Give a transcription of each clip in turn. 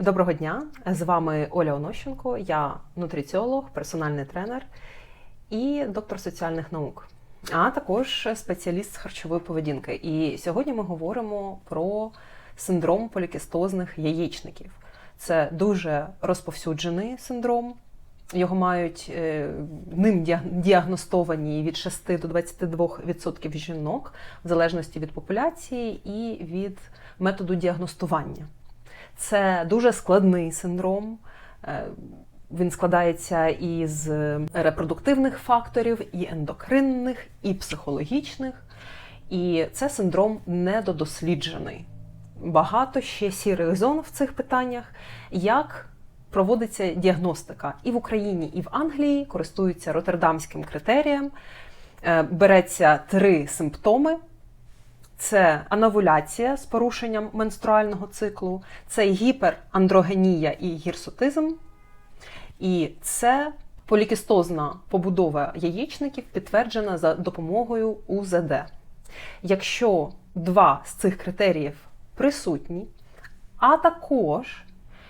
Доброго дня! З вами Оля Онощенко, я нутриціолог, персональний тренер і доктор соціальних наук, а також спеціаліст з харчової поведінки. І сьогодні ми говоримо про синдром полікістозних яєчників. Це дуже розповсюджений синдром. Його мають е, ним діагностовані від 6 до 22% жінок, в залежності від популяції і від методу діагностування. Це дуже складний синдром. Е, Він складається із репродуктивних факторів, і ендокринних, і психологічних. І це синдром недодосліджений. Багато ще сірих зон в цих питаннях. Як проводиться діагностика і в Україні, і в Англії користуються роттердамським критерієм. Е, Береться три симптоми: це анавуляція з порушенням менструального циклу, це гіперандрогенія і гірсутизм, і це полікістозна побудова яєчників, підтверджена за допомогою УЗД. Якщо два з цих критеріїв присутні, а також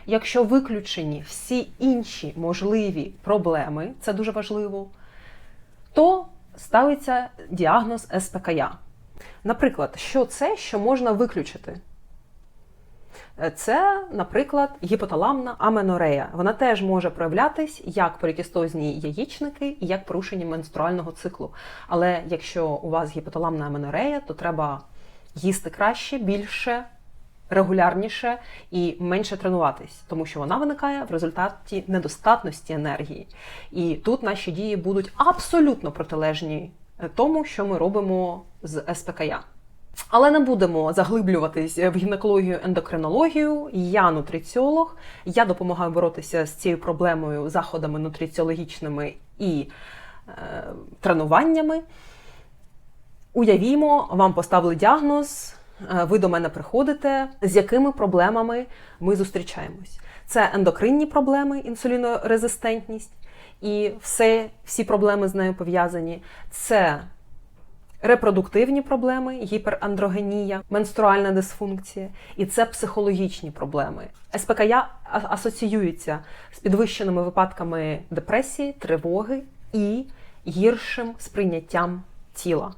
якщо виключені всі інші можливі проблеми, це дуже важливо, то ставиться діагноз СПКЯ. Наприклад, що це, що можна виключити? Е, Це, наприклад, гіпоталамна аменорея. Вона теж може проявлятись як полікістозні яєчники і як порушення менструального циклу. Але якщо у вас гіпоталамна аменорея, то треба їсти краще, більше, регулярніше і менше тренуватись, тому що вона виникає в результаті недостатності енергії. І тут наші дії будуть абсолютно протилежні тому, що ми робимо з СПКЯ. Але не будемо заглиблюватись в гінекологію, ендокринологію. Я нутриціолог. Я допомагаю боротися з цією проблемою заходами нутриціологічними і е, тренуваннями. Уявімо, вам поставили діагноз, е, ви до мене приходите, з якими проблемами ми зустрічаємось. Це ендокринні проблеми, інсулінорезистентність і все, всі проблеми з нею пов'язані. Це репродуктивні проблеми, гіперандрогенія, менструальна дисфункція, і це психологічні проблеми. СПКЯ асоціюється з підвищеними випадками депресії, тривоги і гіршим сприйняттям тіла.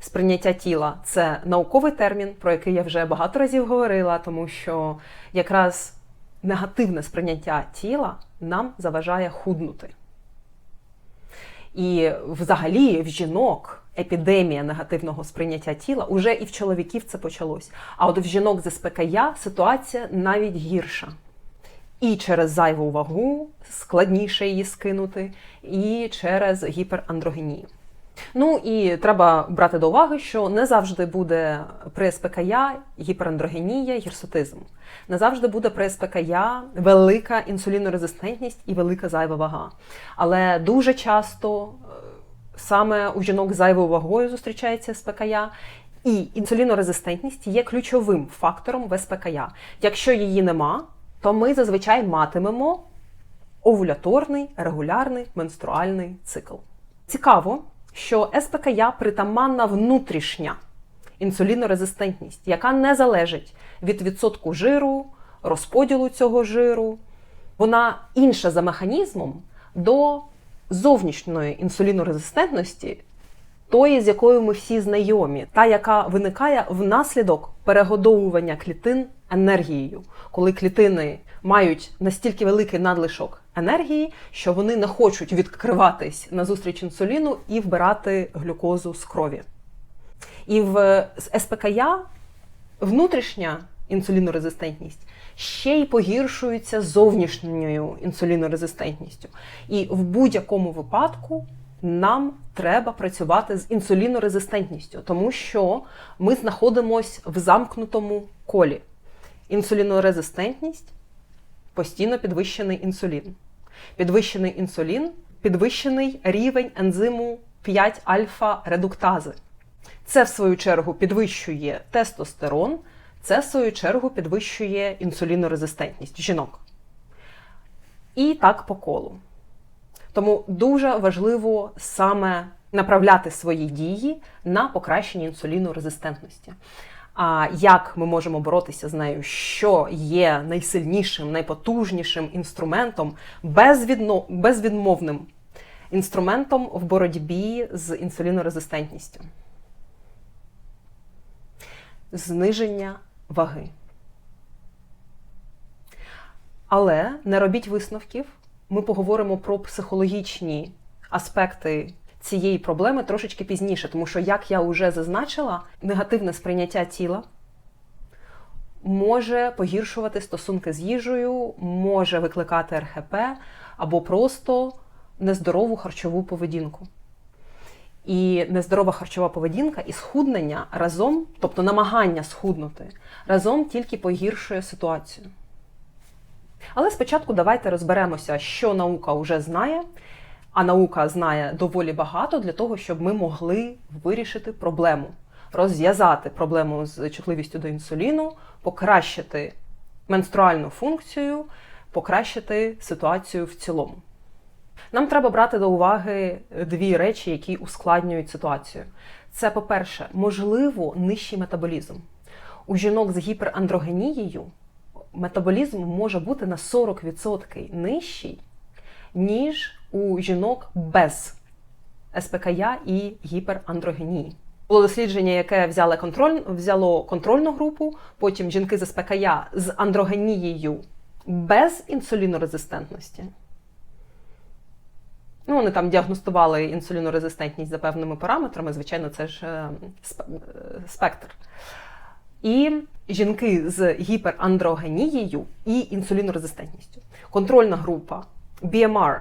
Сприйняття тіла це науковий термін, про який я вже багато разів говорила, тому що якраз негативне сприйняття тіла нам заважає худнути. І взагалі в жінок епідемія негативного сприйняття тіла уже і в чоловіків це почалось. А от в жінок з СПКЯ ситуація навіть гірша. І через зайву вагу складніше її скинути, і через гіперандрогенію. Ну і треба брати до уваги, що не завжди буде при СПКЯ гіперандрогенія, гірсутизм. Не завжди буде при СПКЯ велика інсулінорезистентність і велика зайва вага. Але дуже часто е, саме у жінок з зайвою вагою зустрічається СПКЯ. І інсулінорезистентність є ключовим фактором в СПКЯ. Якщо її нема, то ми зазвичай матимемо овуляторний регулярний менструальний цикл. Цікаво, що СПКЯ притаманна внутрішня інсулінорезистентність, яка не залежить від відсотку жиру, розподілу цього жиру. Вона інша за механізмом до зовнішньої інсулінорезистентності, тої, з якою ми всі знайомі, та, яка виникає внаслідок перегодовування клітин енергією, коли клітини мають настільки великий надлишок енергії, що вони не хочуть відкриватись назустріч інсуліну і вбирати глюкозу з крові. І в СПКЯ внутрішня інсулінорезистентність ще й погіршується зовнішньою інсулінорезистентністю. І в будь-якому випадку нам треба працювати з інсулінорезистентністю, тому що ми знаходимося в замкнутому колі. Інсулінорезистентність постійно підвищений інсулін. Підвищений інсулін, підвищений рівень ензиму 5 альфа редуктази. Це, в свою чергу, підвищує тестостерон, це, в свою чергу, підвищує інсулінорезистентність жінок. І так по колу. Тому дуже важливо саме направляти свої дії на покращення інсулінорезистентності. А як ми можемо боротися з нею? Що є найсильнішим, найпотужнішим інструментом, безвідно, безвідмовним інструментом в боротьбі з інсулінорезистентністю? Зниження ваги. Але не робіть висновків. Ми поговоримо про психологічні аспекти цієї проблеми трошечки пізніше, тому що, як я вже зазначила, негативне сприйняття тіла може погіршувати стосунки з їжею, може викликати РХП або просто нездорову харчову поведінку. І нездорова харчова поведінка і схуднення разом, тобто намагання схуднути, разом тільки погіршує ситуацію. Але спочатку давайте розберемося, що наука вже знає, а наука знає доволі багато для того, щоб ми могли вирішити проблему, розв'язати проблему з чутливістю до інсуліну, покращити менструальну функцію, покращити ситуацію в цілому. Нам треба брати до уваги дві речі, які ускладнюють ситуацію. Це, по-перше, можливо, нижчий метаболізм. У жінок з гіперандрогенією метаболізм може бути на 40% нижчий, ніж у жінок без СПКЯ і гіперандрогенії. Було дослідження, яке взяло, контроль, взяло контрольну групу, потім жінки з СПКЯ з андрогенією без інсулінорезистентності. Ну, вони там діагностували інсулінорезистентність за певними параметрами, звичайно, це ж е, спектр. І жінки з гіперандрогенією і інсулінорезистентністю. Контрольна група BMR,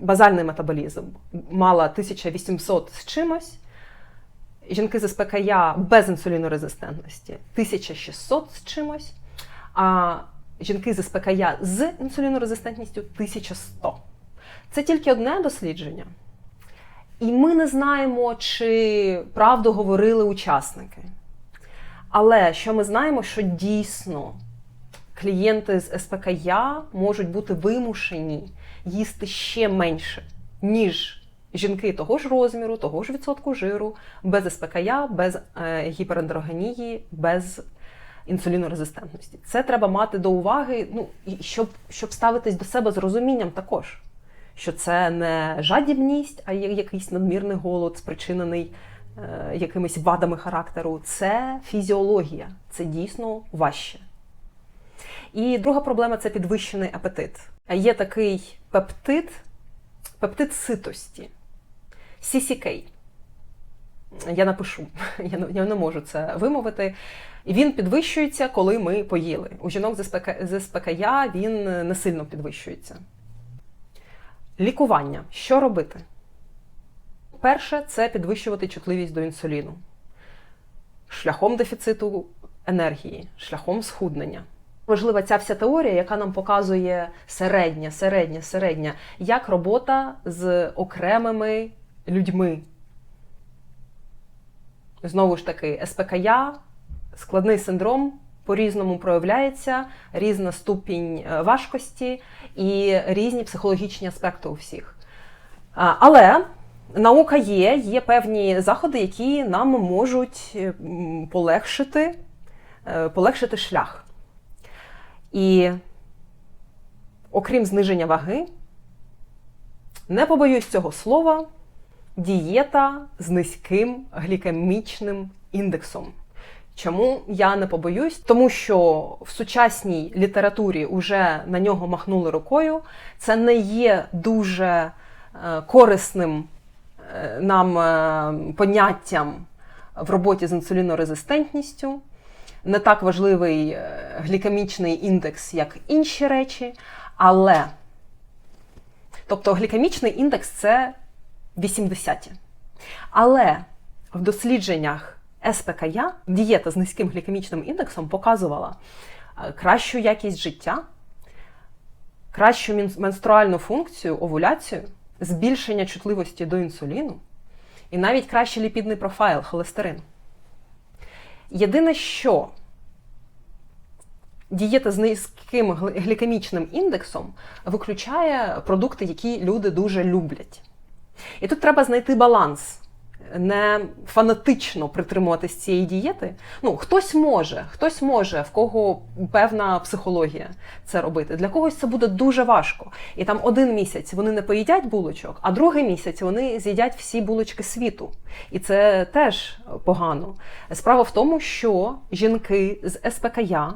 базальний метаболізм, мала 1800 з чимось. Жінки з СПКЯ без інсулінорезистентності 1600 з чимось. А жінки з СПКЯ з інсулінорезистентністю 1100. Це тільки одне дослідження. І ми не знаємо, чи правду говорили учасники. Але що ми знаємо, що дійсно клієнти з СПКЯ можуть бути вимушені їсти ще менше, ніж жінки того ж розміру, того ж відсотку жиру, без СПКЯ, без е, гіперандрогенії, без інсулінорезистентності. Це треба мати до уваги, ну, щоб, щоб ставитись до себе з розумінням також. Що це не жадібність, а якийсь надмірний голод, спричинений е, якимись вадами характеру. Це фізіологія, це дійсно важче. І друга проблема це підвищений апетит. Є такий пептид, пептид ситості. CCK. Я напишу, я не можу це вимовити. Він підвищується, коли ми поїли. У жінок з СПКЯ він не сильно підвищується. Лікування. Що робити? Перше, це підвищувати чутливість до інсуліну. Шляхом дефіциту енергії, шляхом схуднення. Важлива ця вся теорія, яка нам показує середня, середня, середня, як робота з окремими людьми. Знову ж таки, СПКЯ, складний синдром по-різному проявляється, різна ступінь е, важкості і різні психологічні аспекти у всіх. Але наука є, є певні заходи, які нам можуть полегшити, е, полегшити шлях. І окрім зниження ваги, не побоюсь цього слова, дієта з низьким глікемічним індексом. Чому я не побоюсь? Тому що в сучасній літературі вже на нього махнули рукою. Це не є дуже е, корисним е, нам е, поняттям в роботі з інсулінорезистентністю. Не так важливий глікемічний індекс, як інші речі, але тобто глікемічний індекс це 80. Але в дослідженнях СПКЯ, дієта з низьким глікемічним індексом показувала е, кращу якість життя, кращу менструальну функцію, овуляцію, збільшення чутливості до інсуліну і навіть кращий ліпідний профайл холестерин. Єдине, що дієта з низьким глікемічним індексом виключає продукти, які люди дуже люблять. І тут треба знайти баланс не фанатично притримуватись цієї дієти. Ну, хтось може, хтось може, в кого певна психологія це робити. Для когось це буде дуже важко. І там один місяць вони не поїдять булочок, а другий місяць вони з'їдять всі булочки світу. І це теж погано. Справа в тому, що жінки з СПКЯ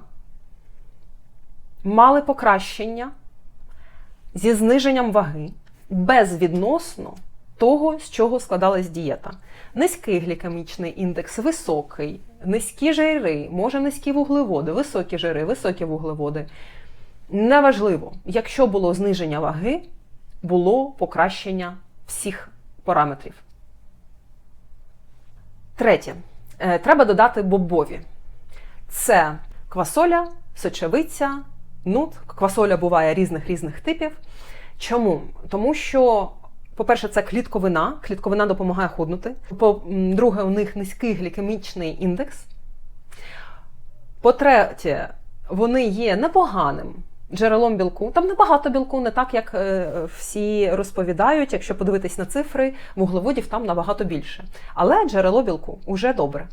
мали покращення зі зниженням ваги безвідносно того, з чого складалась дієта. Низький глікемічний індекс, високий, низькі жири, може низькі вуглеводи, високі жири, високі вуглеводи. Неважливо, якщо було зниження ваги, було покращення всіх параметрів. Третє. Е, Треба додати бобові. Це квасоля, сочевиця, нут. Квасоля буває різних різних типів. Чому? Тому що, по-перше, це клітковина. Клітковина допомагає худнути. По-друге, у них низький глікемічний індекс. По-третє, вони є непоганим джерелом білку. Там небагато білку, не так, як е, всі розповідають. Якщо подивитись на цифри, вуглеводів там набагато більше. Але джерело білку уже добре.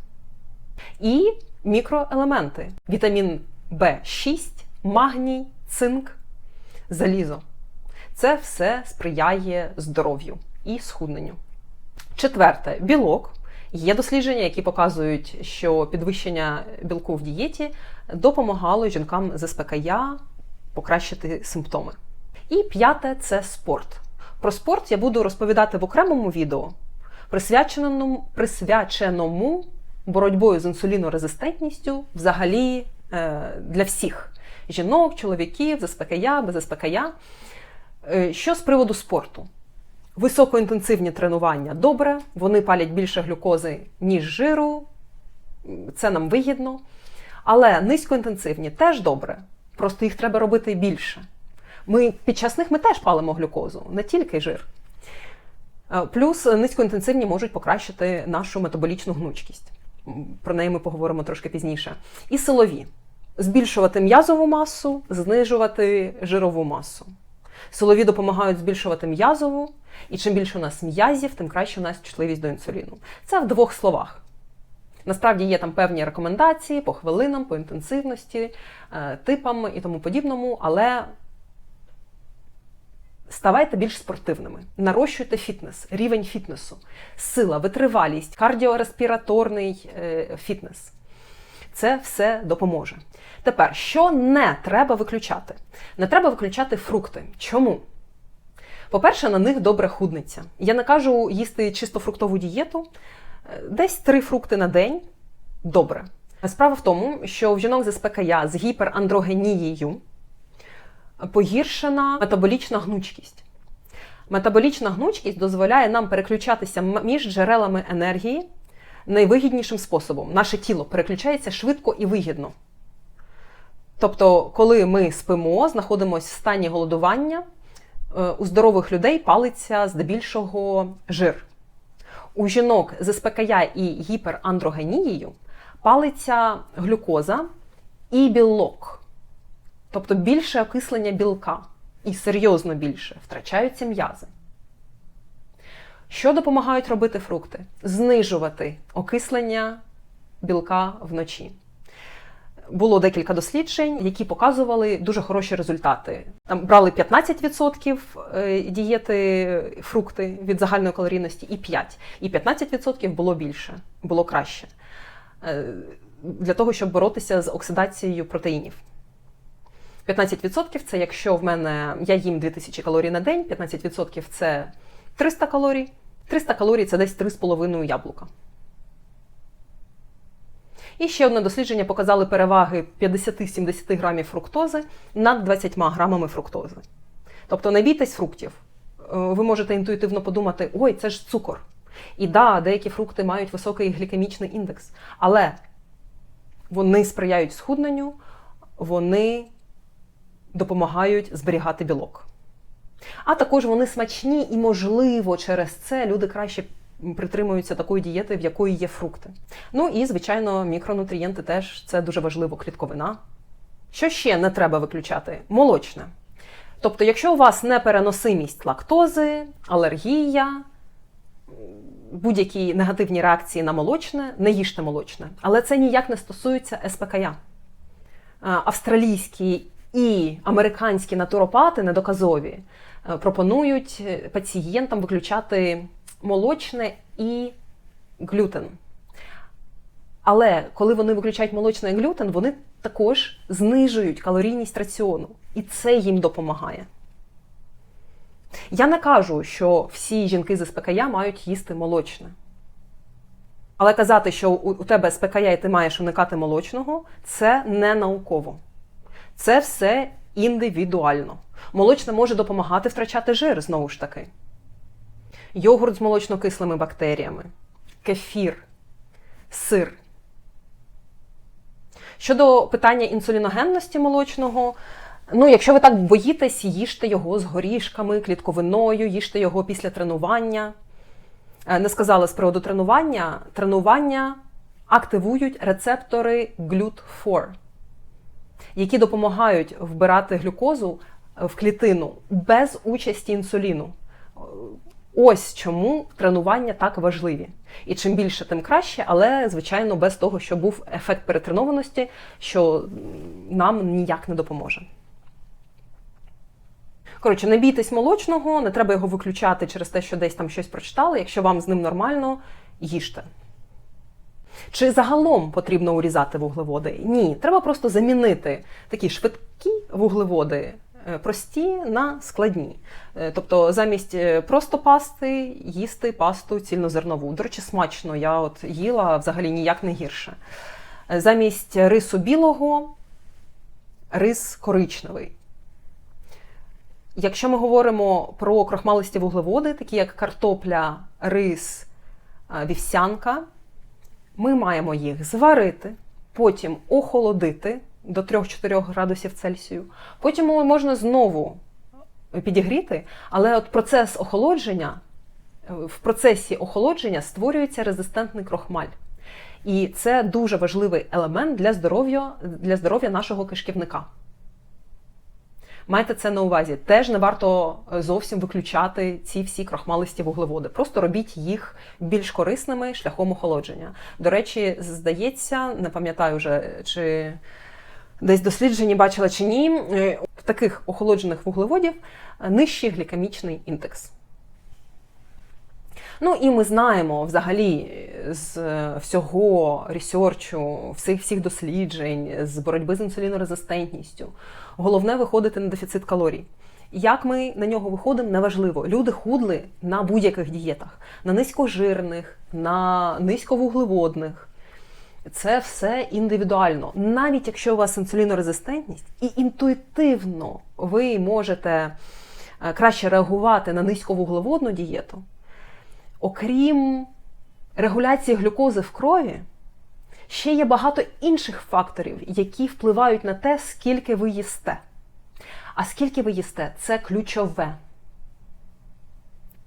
І мікроелементи: вітамін В6, магній, цинк, залізо. Це все сприяє здоров'ю і схудненню. Четверте білок. Є дослідження, які показують, що підвищення білку в дієті допомагало жінкам з СПКЯ покращити симптоми. І п'яте це спорт. Про спорт я буду розповідати в окремому відео, присвяченому, присвяченому боротьбою з інсулінорезистентністю взагалі е, для всіх жінок, чоловіків, з СПКЯ, без СПКЯ. Е, Що з приводу спорту? Високоінтенсивні тренування добре, вони палять більше глюкози, ніж жиру, це нам вигідно. Але низькоінтенсивні теж добре, просто їх треба робити більше. Ми під час них ми теж палимо глюкозу, не тільки жир. Е, Плюс низькоінтенсивні можуть покращити нашу метаболічну гнучкість. Про неї ми поговоримо трошки пізніше. І силові збільшувати м'язову масу, знижувати жирову масу. Силові допомагають збільшувати м'язову, і чим більше у нас м'язів, тим краще у нас чутливість до інсуліну. Це в двох словах. Насправді є там певні рекомендації по хвилинам, по інтенсивності, е, типам і тому подібному, але ставайте більш спортивними, нарощуйте фітнес, рівень фітнесу, сила, витривалість, кардіореспіраторний е, фітнес. Це все допоможе. Тепер, що не треба виключати? Не треба виключати фрукти. Чому? По-перше, на них добре худниться. Я не кажу їсти чисто фруктову дієту, Е, десь три фрукти на день добре. Справа в тому, що в жінок з СПКЯ з гіперандрогенією погіршена метаболічна гнучкість. Метаболічна гнучкість дозволяє нам переключатися між джерелами енергії найвигіднішим способом. Наше тіло переключається швидко і вигідно. Тобто, коли ми спимо, знаходимося в стані голодування, е, у здорових людей палиться здебільшого жир. У жінок з СПКЯ і гіперандрогенією палиться глюкоза і білок, тобто більше окислення білка і серйозно більше втрачаються м'язи. Що допомагають робити фрукти? Знижувати окислення білка вночі. Було декілька досліджень, які показували дуже хороші результати. Там брали 15% е, дієти фрукти від загальної калорійності і 5%. І 15% було більше, було краще. Е, Для того, щоб боротися з оксидацією протеїнів. 15% це якщо в мене я їм 2000 калорій на день, 15% це 300 калорій. 300 калорій це десь 3,5 яблука. І ще одне дослідження показали переваги 50-70 грамів фруктози над 20 грамами фруктози. Тобто не бійтесь фруктів. Е, Ви можете інтуїтивно подумати, ой, це ж цукор. І да, деякі фрукти мають високий глікемічний індекс, але вони сприяють схудненню, вони допомагають зберігати білок. А також вони смачні і, можливо, через це люди краще притримуються такої дієти, в якої є фрукти. Ну і, звичайно, мікронутрієнти теж це дуже важливо, клітковина. Що ще не треба виключати? Молочне. Тобто, якщо у вас непереносимість лактози, алергія, будь-які негативні реакції на молочне, не їжте молочне. Але це ніяк не стосується СПКЯ. Е, Австралійські і американські натуропати недоказові пропонують е, пацієнтам виключати молочне і глютен. Але коли вони виключають молочне і глютен, вони також знижують калорійність раціону. І це їм допомагає. Я не кажу, що всі жінки з СПКЯ мають їсти молочне. Але казати, що у тебе СПКЯ і ти маєш уникати молочного, це не науково. Це все індивідуально. Молочне може допомагати втрачати жир, знову ж таки. Йогурт з молочно-кислими бактеріями, кефір, сир. Щодо питання інсуліногенності молочного, ну, якщо ви так боїтесь, їжте його з горішками, клітковиною, їжте його після тренування. Е, Не сказала з приводу тренування. Тренування активують рецептори GLUT4, які допомагають вбирати глюкозу в клітину без участі інсуліну. Ось чому тренування так важливі. І чим більше, тим краще, але, звичайно, без того, щоб був ефект перетренованості, що нам ніяк не допоможе. Коротше, не бійтесь молочного, не треба його виключати через те, що десь там щось прочитали. Якщо вам з ним нормально, їжте. Чи загалом потрібно урізати вуглеводи? Ні, треба просто замінити такі швидкі вуглеводи, прості на складні. Е, Тобто замість е, просто пасти їсти пасту цільнозернову. До речі, смачно, я от їла взагалі ніяк не гірше. Е, Замість рису білого рис коричневий. Якщо ми говоримо про крохмалисті вуглеводи, такі як картопля, рис, е, вівсянка, ми маємо їх зварити, потім охолодити до 3-4 градусів Цельсію. Потім можна знову підігріти, але от процес охолодження, е, в процесі охолодження створюється резистентний крохмаль. І це дуже важливий елемент для здоров'я, для здоров'я нашого кишківника. Майте це на увазі. Теж не варто е, зовсім виключати ці всі крохмалисті вуглеводи. Просто робіть їх більш корисними шляхом охолодження. До речі, здається, не пам'ятаю вже, чи десь досліджені бачила чи ні, е, в таких охолоджених вуглеводів е, нижчий глікемічний індекс. Ну і ми знаємо взагалі з е, всього ресерчу, всіх всіх досліджень, з боротьби з інсулінорезистентністю. Головне виходити на дефіцит калорій. Як ми на нього виходимо, неважливо. Люди худли на будь-яких дієтах, на низькожирних, на низьковуглеводних. Це все індивідуально. Навіть якщо у вас інсулінорезистентність, і інтуїтивно ви можете е, краще реагувати на низьковуглеводну дієту, окрім регуляції глюкози в крові, ще є багато інших факторів, які впливають на те, скільки ви їсте. А скільки ви їсте це ключове.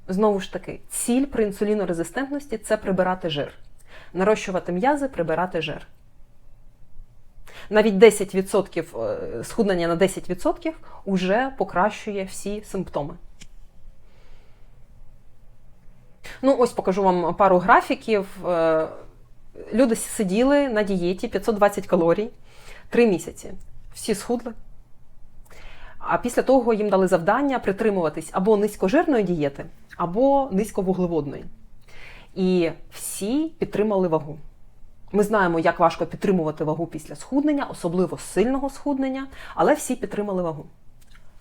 Знову ж таки, ціль при інсулінорезистентності це прибирати жир. Нарощувати м'язи, прибирати жир. Навіть 10% е, схуднення на 10% уже покращує всі симптоми. Ну, ось покажу вам пару графіків. Е, Люди сиділи на дієті 520 калорій 3 місяці. Всі схудли. А після того їм дали завдання притримуватись або низькожирної дієти, або низьковуглеводної. І всі підтримали вагу. Ми знаємо, як важко підтримувати вагу після схуднення, особливо сильного схуднення, але всі підтримали вагу.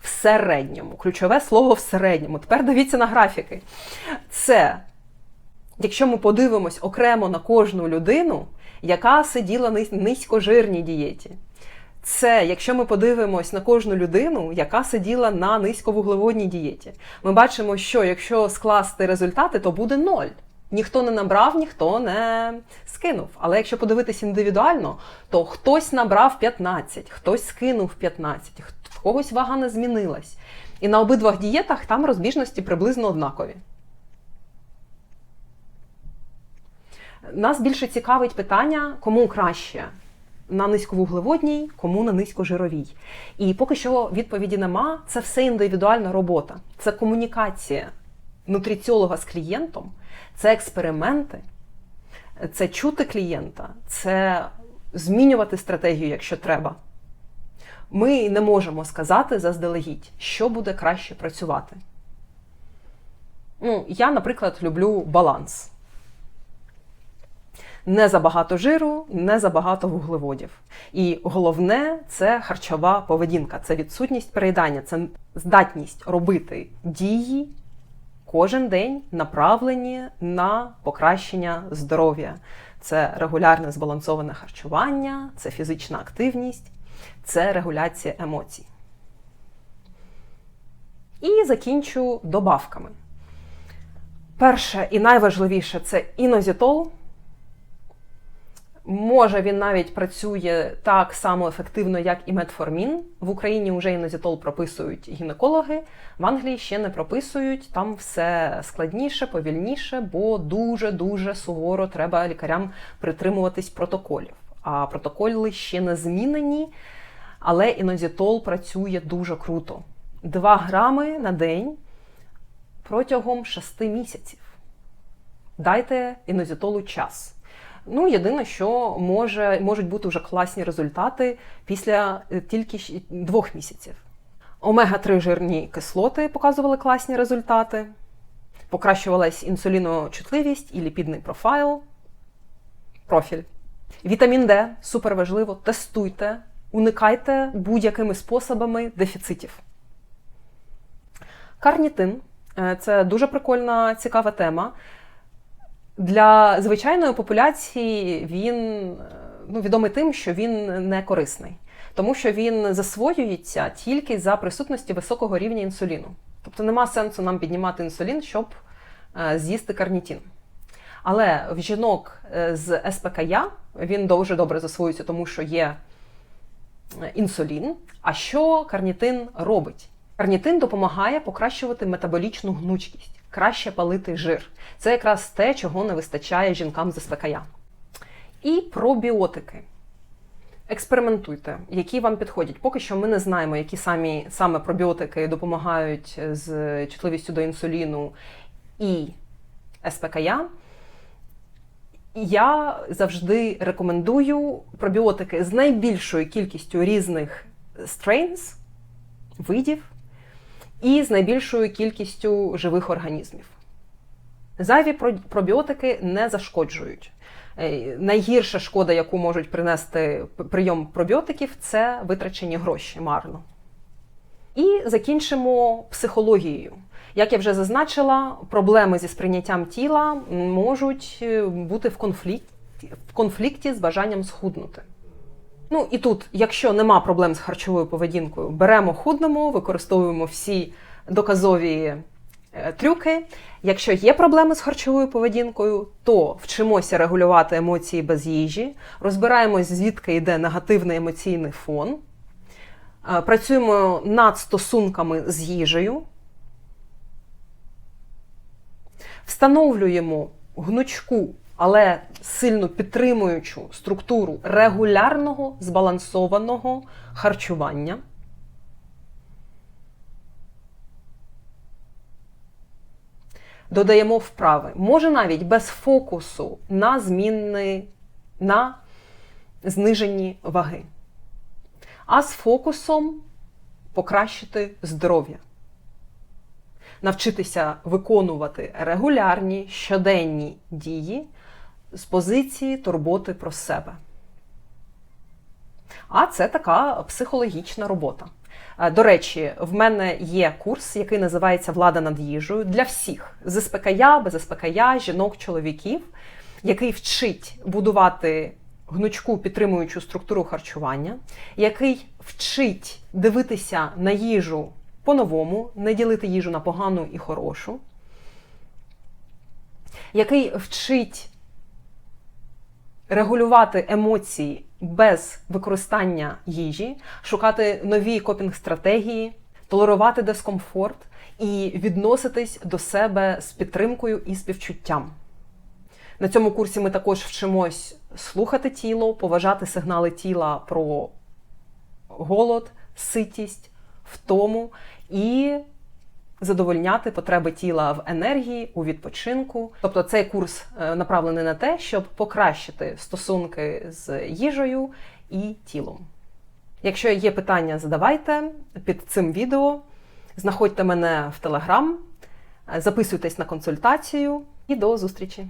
В середньому. Ключове слово в середньому. Тепер дивіться на графіки. Це, якщо ми подивимось окремо на кожну людину, яка сиділа на низькожирній дієті. Це, якщо ми подивимось на кожну людину, яка сиділа на низьковуглеводній дієті, ми бачимо, що якщо скласти результати, то буде ноль. Ніхто не набрав, ніхто не скинув. Але якщо подивитись індивідуально, то хтось набрав 15, хтось скинув 15, в когось вага не змінилась. І на обидвох дієтах там розбіжності приблизно однакові. Нас більше цікавить питання, кому краще на низьковуглеводній, кому на низькожировій. І поки що відповіді нема. Це все індивідуальна робота, це комунікація нутриціолога з клієнтом, Це експерименти, це чути клієнта, це змінювати стратегію, якщо треба. Ми не можемо сказати заздалегідь, що буде краще працювати. Ну, Я, наприклад, люблю баланс. Не забагато жиру, не забагато вуглеводів. І головне це харчова поведінка, це відсутність переїдання, це здатність робити дії кожен день, направлені на покращення здоров'я. Це регулярне збалансоване харчування, це фізична активність, це регуляція емоцій. І закінчу добавками. Перше і найважливіше це інозітол. Може, він навіть працює так само ефективно, як і метформін. В Україні вже інозітол прописують гінекологи, в Англії ще не прописують. Там все складніше, повільніше, бо дуже-дуже суворо треба лікарям притримуватись протоколів. А протоколи ще не змінені, але інозітол працює дуже круто. 2 грами на день протягом 6 місяців. Дайте інозітолу час. Ну, єдине, що може, можуть бути вже класні результати після е, тільки двох місяців. Омега-3 жирні кислоти показували класні результати, покращувалась інсуліночутливість і ліпідний профайл, профіль. Вітамін Д супер важливо, тестуйте, уникайте будь-якими способами дефіцитів. Карнітин е, це дуже прикольна, цікава тема. Для звичайної популяції він е, ну, відомий тим, що він не корисний, тому що він засвоюється тільки за присутності високого рівня інсуліну. Тобто нема сенсу нам піднімати інсулін, щоб е, з'їсти карнітін. Але в жінок е, з СПКЯ він дуже добре засвоюється, тому що є інсулін. А що карнітин робить? Карнітин допомагає покращувати метаболічну гнучкість краще палити жир. Це якраз те, чого не вистачає жінкам з СПКЯ. І пробіотики. Експериментуйте, які вам підходять. Поки що ми не знаємо, які самі саме пробіотики допомагають з чутливістю до інсуліну і СПКЯ. Я завжди рекомендую пробіотики з найбільшою кількістю різних strains, видів і з найбільшою кількістю живих організмів. Зайві пробіотики не зашкоджують. Е, найгірша шкода, яку можуть принести прийом пробіотиків, це витрачені гроші марно. І закінчимо психологією. Як я вже зазначила, проблеми зі сприйняттям тіла можуть е, бути в конфлікті, в конфлікті з бажанням схуднути. Ну і тут, якщо нема проблем з харчовою поведінкою, беремо худнемо, використовуємо всі доказові е, трюки. Якщо є проблеми з харчовою поведінкою, то вчимося регулювати емоції без їжі, розбираємось, звідки йде негативний емоційний фон, е, працюємо над стосунками з їжею, встановлюємо гнучку але сильно підтримуючу структуру регулярного збалансованого харчування. Додаємо вправи. Може навіть без фокусу на зміни, на зниженні ваги. А з фокусом покращити здоров'я навчитися виконувати регулярні щоденні дії з позиції турботи про себе. А це така психологічна робота. Е, до речі, в мене є курс, який називається Влада над їжею для всіх з СПКЯ, без СПКЯ, жінок, чоловіків, який вчить будувати гнучку підтримуючу структуру харчування, який вчить дивитися на їжу по-новому, не ділити їжу на погану і хорошу, який вчить регулювати емоції без використання їжі, шукати нові копінг-стратегії, толерувати дискомфорт і відноситись до себе з підтримкою і співчуттям. На цьому курсі ми також вчимось слухати тіло, поважати сигнали тіла про голод, ситість, втому і задовольняти потреби тіла в енергії, у відпочинку. Тобто цей курс е, направлений на те, щоб покращити стосунки з їжею і тілом. Якщо є питання, задавайте під цим відео. Знаходьте мене в Телеграм, записуйтесь на консультацію і до зустрічі!